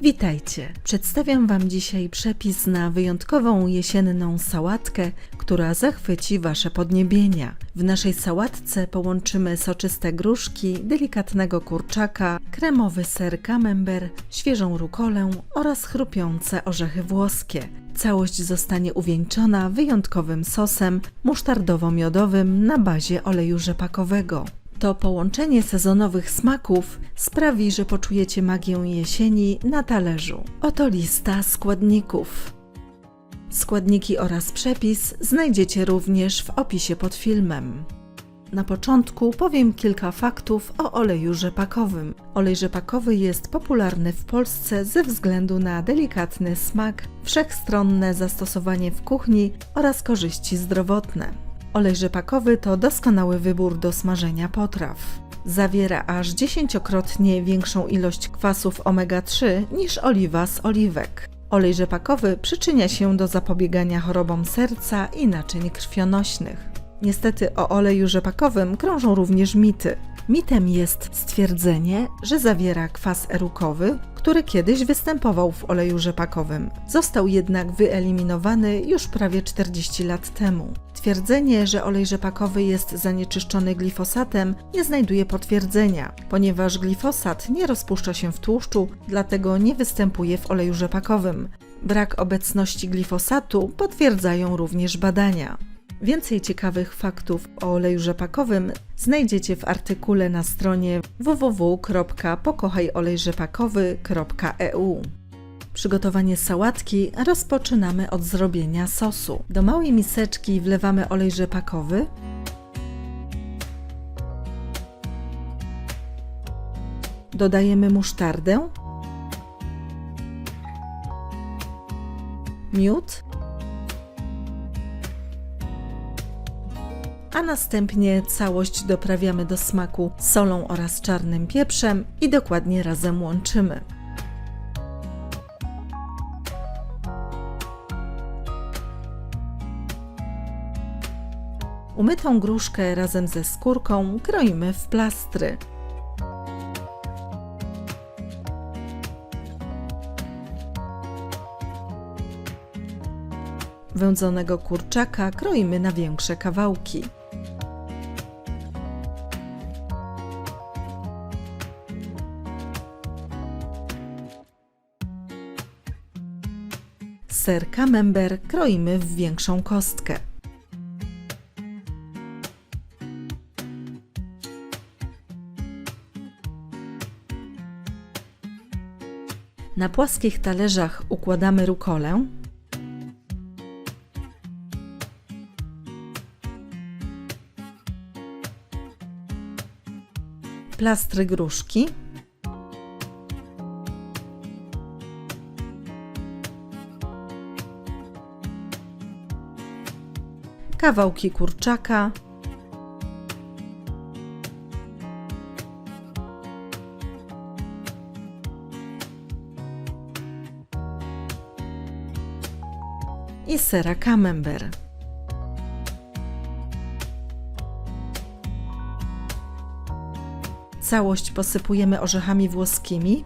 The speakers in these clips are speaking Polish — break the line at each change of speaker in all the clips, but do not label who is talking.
Witajcie! Przedstawiam Wam dzisiaj przepis na wyjątkową jesienną sałatkę, która zachwyci Wasze podniebienia. W naszej sałatce połączymy soczyste gruszki, delikatnego kurczaka, kremowy ser camembert, świeżą rukolę oraz chrupiące orzechy włoskie. Całość zostanie uwieńczona wyjątkowym sosem musztardowo-miodowym na bazie oleju rzepakowego. To połączenie sezonowych smaków sprawi, że poczujecie magię jesieni na talerzu. Oto lista składników. Składniki oraz przepis znajdziecie również w opisie pod filmem. Na początku powiem kilka faktów o oleju rzepakowym. Olej rzepakowy jest popularny w Polsce ze względu na delikatny smak, wszechstronne zastosowanie w kuchni oraz korzyści zdrowotne. Olej rzepakowy to doskonały wybór do smażenia potraw. Zawiera aż dziesięciokrotnie większą ilość kwasów omega-3 niż oliwa z oliwek. Olej rzepakowy przyczynia się do zapobiegania chorobom serca i naczyń krwionośnych. Niestety o oleju rzepakowym krążą również mity. Mitem jest stwierdzenie, że zawiera kwas erukowy, który kiedyś występował w oleju rzepakowym. Został jednak wyeliminowany już prawie 40 lat temu. Twierdzenie, że olej rzepakowy jest zanieczyszczony glifosatem, nie znajduje potwierdzenia, ponieważ glifosat nie rozpuszcza się w tłuszczu, dlatego nie występuje w oleju rzepakowym. Brak obecności glifosatu potwierdzają również badania. Więcej ciekawych faktów o oleju rzepakowym znajdziecie w artykule na stronie www.pokochajolejrzepakowy.eu. Przygotowanie sałatki rozpoczynamy od zrobienia sosu. Do małej miseczki wlewamy olej rzepakowy, dodajemy musztardę, miód, a następnie całość doprawiamy do smaku solą oraz czarnym pieprzem i dokładnie razem łączymy. Umytą gruszkę razem ze skórką kroimy w plastry. Wędzonego kurczaka kroimy na większe kawałki. Ser camembert kroimy w większą kostkę. Na płaskich talerzach układamy rukolę, plastry gruszki, kawałki kurczaka, i sera camembert. Całość posypujemy orzechami włoskimi.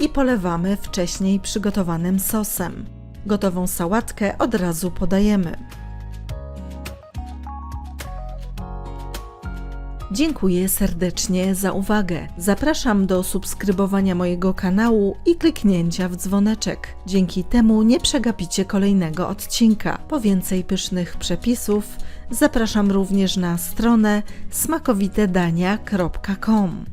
I polewamy wcześniej przygotowanym sosem. Gotową sałatkę od razu podajemy. Dziękuję serdecznie za uwagę. Zapraszam do subskrybowania mojego kanału i kliknięcia w dzwoneczek. Dzięki temu nie przegapicie kolejnego odcinka. Po więcej pysznych przepisów zapraszam również na stronę smakowitedania.com.